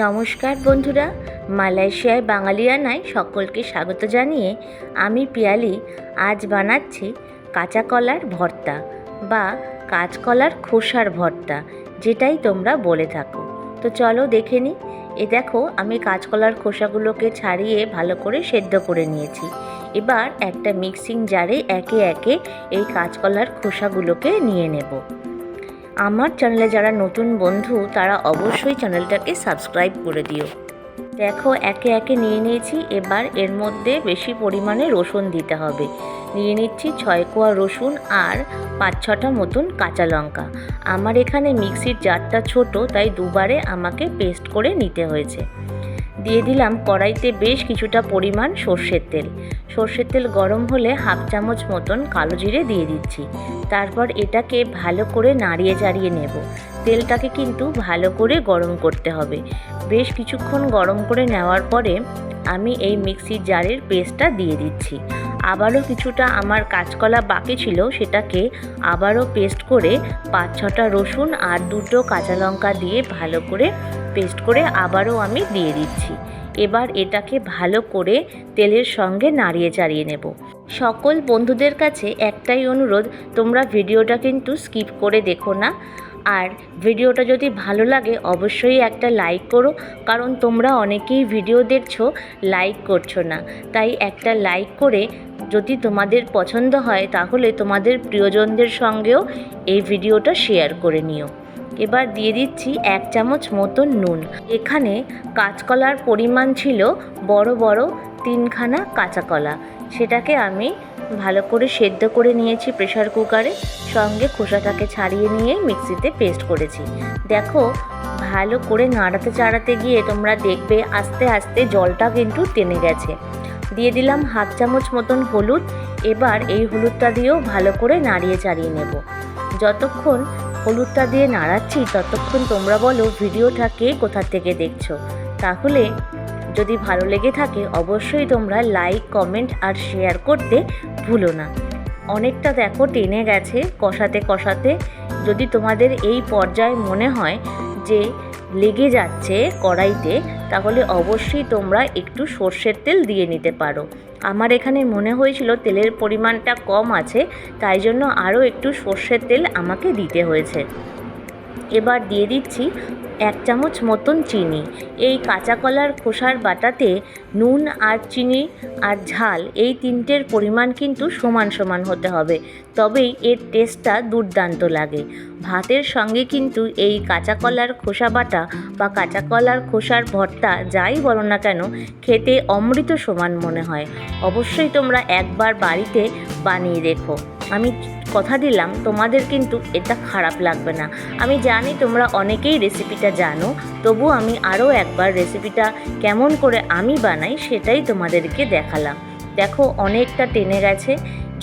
নমস্কার বন্ধুরা, মালয়েশিয়ায় বাঙালিয়ানায় সকলকে স্বাগত জানিয়ে আমি পিয়ালি আজ বানাচ্ছি কাঁচা কলার ভর্তা বা কাঁচকলার খোসার ভর্তা, যেটাই তোমরা বলে থাকো। তো চলো দেখে নিই এ দেখো, আমি কাঁচকলার খোসাগুলোকে ছাড়িয়ে ভালো করে সেদ্ধ করে নিয়েছি। এবার একটা মিক্সিং জারে একে একে এই কাঁচকলার খোসাগুলোকে নিয়ে নেব। আমার চ্যানেলে যারা নতুন বন্ধু, তারা অবশ্যই চ্যানেলটাকে সাবস্ক্রাইব করে দিও। দেখো, একে একে নিয়ে নিয়েছি, এবার এর মধ্যে বেশি পরিমাণে রসুন দিতে হবে। নিয়ে নিচ্ছি ছয় কোয়া রসুন আর পাঁচ ছটা মতন কাঁচা লঙ্কা। আমার এখানে মিক্সির জারটা ছোট, তাই দুবারে আমাকে পেস্ট করে নিতে হয়েছে। দিয়ে দিলাম কড়াইতে বেশ কিছুটা পরিমাণ সর্ষের তেল। সর্ষের তেল গরম হলে হাফ চামচ মতন কালো জিরে দিয়ে দিচ্ছি। তারপর এটাকে ভালো করে নাড়িয়ে চাড়িয়ে নেব। তেলটাকে কিন্তু ভালো করে গরম করতে হবে। বেশ কিছুক্ষণ গরম করে নেওয়ার পরে আমি এই মিক্সির জারের পেস্টটা দিয়ে দিচ্ছি। আবারও কিছুটা আমার কাঁচকলা বাকি ছিল সেটাকে আবারও পেস্ট করে পাঁচ ছটা রসুন আর দুটো কাঁচা লঙ্কা দিয়ে ভালো করে পেস্ট করে আবারও আমি দিয়ে দিচ্ছি। এবার এটাকে ভালো করে তেলের সঙ্গে নাড়িয়ে চাড়িয়ে নেব। সকল বন্ধুদের কাছে একটাই অনুরোধ, তোমরা ভিডিওটা কিন্তু স্কিপ করে দেখো না। আর ভিডিওটা যদি ভালো লাগে, অবশ্যই একটা লাইক করো, কারণ তোমরা অনেকেই ভিডিও দেখছ, লাইক করছ না। তাই একটা লাইক করে যদি তোমাদের পছন্দ হয়, তাহলে তোমাদের প্রিয়জনদের সঙ্গেও এই ভিডিওটা শেয়ার করে নিও। এবার দিয়ে দিচ্ছি এক চামচ মতন নুন। এখানে কাঁচকলার পরিমাণ ছিল বড় বড় তিনখানা কাঁচা কলা। সেটাকে আমি ভালো করে সেদ্ধ করে নিয়েছি প্রেশার কুকারে। সঙ্গে খোসাটাকে ছাড়িয়ে নিয়ে মিক্সিতে পেস্ট করেছি। দেখো, ভালো করে নাড়াতে চাড়াতে গিয়ে তোমরা দেখবে আস্তে আস্তে জলটা কিন্তু টেনে গেছে। দিয়ে দিলাম হাফ চামচ মতন হলুদ। এবার এই হলুদটা দিয়েও ভালো করে নাড়িয়ে চাড়িয়ে নেব। যতক্ষণ হলুদটা দিয়ে নাড়াচ্ছি, ততক্ষণ তোমরা বলো ভিডিওটা কে কোথা থেকে দেখছ। তাহলে যদি ভালো লেগে থাকে, অবশ্যই তোমরা লাইক কমেন্ট আর শেয়ার করতে ভুলো না। অনেকটা দেখো টেনে গেছে কষাতে কষাতে। যদি তোমাদের এই পর্যায়ে মনে হয় যে লেগে যাচ্ছে কড়াইতে, তাহলে অবশ্যই তোমরা একটু সর্ষের তেল দিয়ে নিতে পারো। আমার এখানে মনে হয়েছিল তেলের পরিমাণটা কম আছে, তাই জন্য আরও একটু সর্ষের তেল আমাকে দিতে হয়েছে। এবার দিয়ে দিচ্ছি এক চামচ মতন চিনি। এই কাঁচা কলার খোসার বাটাতে নুন আর চিনি আর ঝাল এই তিনটের পরিমাণ কিন্তু সমান সমান হতে হবে। তবেই এর টেস্টটা দুর্দান্ত লাগে। ভাতের সঙ্গে কিন্তু এই কাঁচা কলার খোসা বাটা বা কাঁচা কলার খোসার ভর্তা যাই বলো না কেন, খেতে অমৃত সমান মনে হয়। অবশ্যই তোমরা একবার বাড়িতে বানিয়ে দেখো। আমি কথা দিলাম, তোমাদের কিন্তু এটা খারাপ লাগবে না। আমি জানি তোমরা অনেকেই রেসিপিটা জানো, তবু আমি আরও একবার রেসিপিটা কেমন করে আমি বানাই সেটাই তোমাদেরকে দেখালাম। দেখো অনেকটা টেনে গেছে,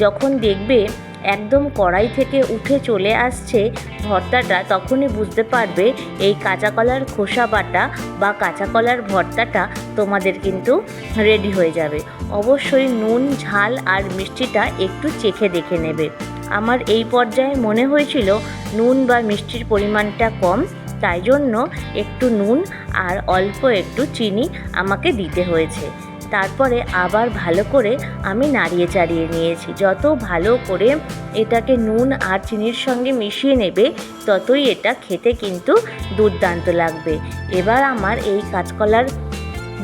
যখন দেখবে একদম কড়াই থেকে উঠে চলে আসছে ভর্তাটা, তখনই বুঝতে পারবে এই কাঁচা কলার খোসা বাটা বা কাঁচা কলার ভর্তাটা তোমাদের কিন্তু রেডি হয়ে যাবে। অবশ্যই নুন, ঝাল আর মিষ্টিটা একটু চেখে দেখে নেবে। আমার এই পর্যায়ে মনে হয়েছিল নুন বা মিষ্টির পরিমাণটা কম, তাই জন্য একটু নুন আর অল্প একটু চিনি আমাকে দিতে হয়েছে। তারপরে আবার ভালো করে আমি নাড়িয়ে চাড়িয়ে নিয়েছি। যত ভালো করে এটাকে নুন আর চিনির সঙ্গে মিশিয়ে নেবে, ততই এটা খেতে কিন্তু দুর্দান্ত লাগবে। এবার আমার এই কাঁচকলার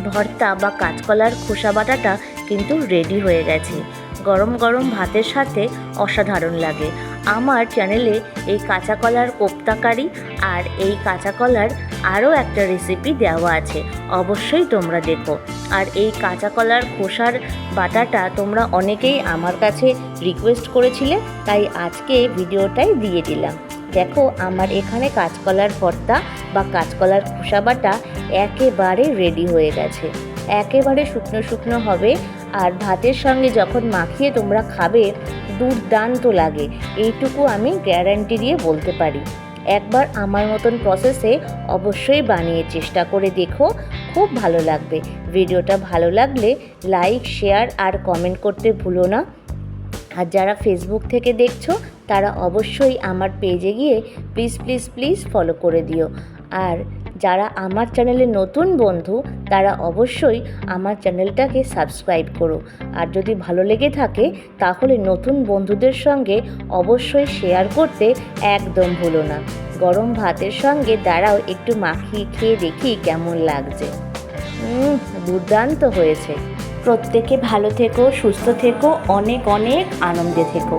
ভর্তা বা কাঁচকলার খোসা বাটাটা কিন্তু রেডি হয়ে গেছে। গরম গরম ভাতের সাথে অসাধারণ লাগে। আমার চ্যানেলে এই কাঁচা কলার কোপ্তাকারি আর এই কাঁচা কলার আরও একটা রেসিপি দেওয়া আছে। অবশ্যই তোমরা দেখো। আর এই কাঁচা কলার খোসার বাটাটা তোমরা অনেকেই আমার কাছে রিকোয়েস্ট করেছিলে, তাই আজকে ভিডিওটাই দিয়ে দিলাম। দেখো, আমার এখানে কাঁচকলার ভর্তা বা কাঁচকলার খোসা বাটা একেবারে রেডি হয়ে গেছে। একেবারে শুকনো শুকনো হবে আর ভাতের সঙ্গে যখন মাখিয়ে তোমরা খাবে, দুর্দান্ত লাগে। এইটুকু আমি গ্যারান্টি দিয়ে বলতে পারি। একবার আমার মতন প্রসেসে অবশ্যই বানিয়ে চেষ্টা করে দেখো, খুব ভালো লাগবে। ভিডিওটা ভালো লাগলে লাইক শেয়ার আর কমেন্ট করতে ভুলো না। আর যারা ফেসবুক থেকে দেখছ, তারা অবশ্যই আমার পেজে গিয়ে প্লিজ প্লিজ প্লিজ ফলো করে দিও। আর যারা আমার চ্যানেলে নতুন বন্ধু, তারা অবশ্যই আমার চ্যানেলটাকে সাবস্ক্রাইব করো। আর যদি ভালো লেগে থাকে, তাহলে নতুন বন্ধুদের সঙ্গে অবশ্যই শেয়ার করতে একদম ভুলো না। গরম ভাতের সঙ্গে দাঁড়াও, একটু মাখিয়ে খেয়ে দেখি কেমন লাগছে। দুর্দান্ত হয়েছে। প্রত্যেকে ভালো থেকো, সুস্থ থেকো, অনেক অনেক আনন্দে থেকো।